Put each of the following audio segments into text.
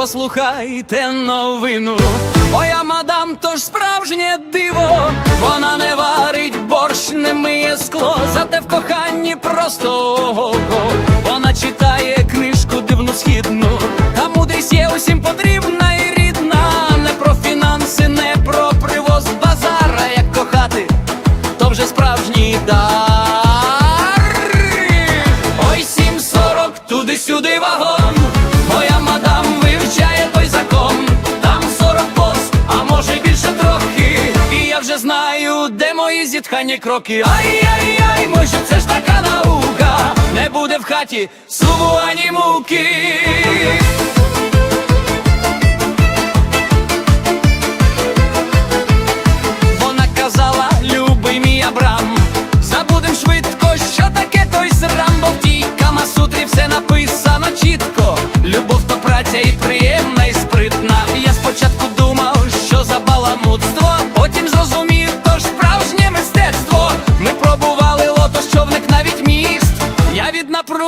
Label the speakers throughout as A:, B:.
A: послухайте новину. Моя мадам, то ж справжнє диво. Вона не варить борщ, не миє скло, зате в коханні просто ого-го. Вона читає книжку дивну східну, та мудрість є усім знаю, де мої зітхані кроки. Ай-яй-яй, може, це ж така наука. Не буде в хаті суму ані муки.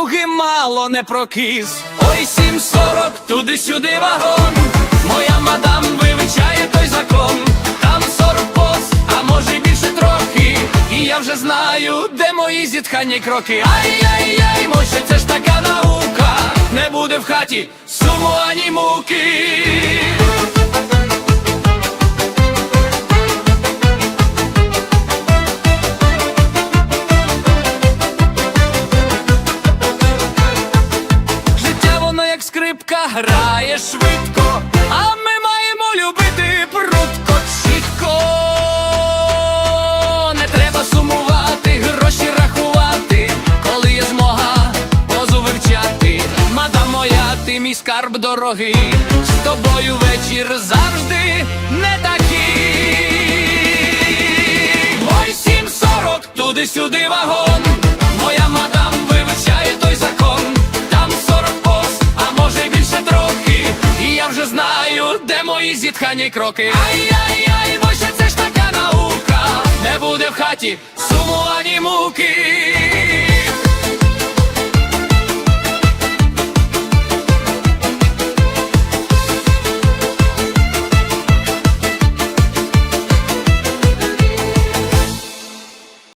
A: Від мало не прокис. Ой, 7.40, туди-сюди вагон. Моя мадам вивчає той закон. Там 40 поз, а може й більше трохи. І я вже знаю, де мої зітхані кроки. Ай-яй-яй, може це ж така наука. Не буде в хаті суму ані муки. Скрипка грає швидко, а ми маємо любити прудко чітко. Не треба сумувати, гроші рахувати, коли є змога позу вивчати. Мадам моя, ти мій скарб дорогий, з тобою вечір завжди не такий. Ой, 7.40, туди-сюди вагон. Зітхані кроки. Ай-яй-яй, бо ще це ж така наука. Не буде в хаті суму ані муки.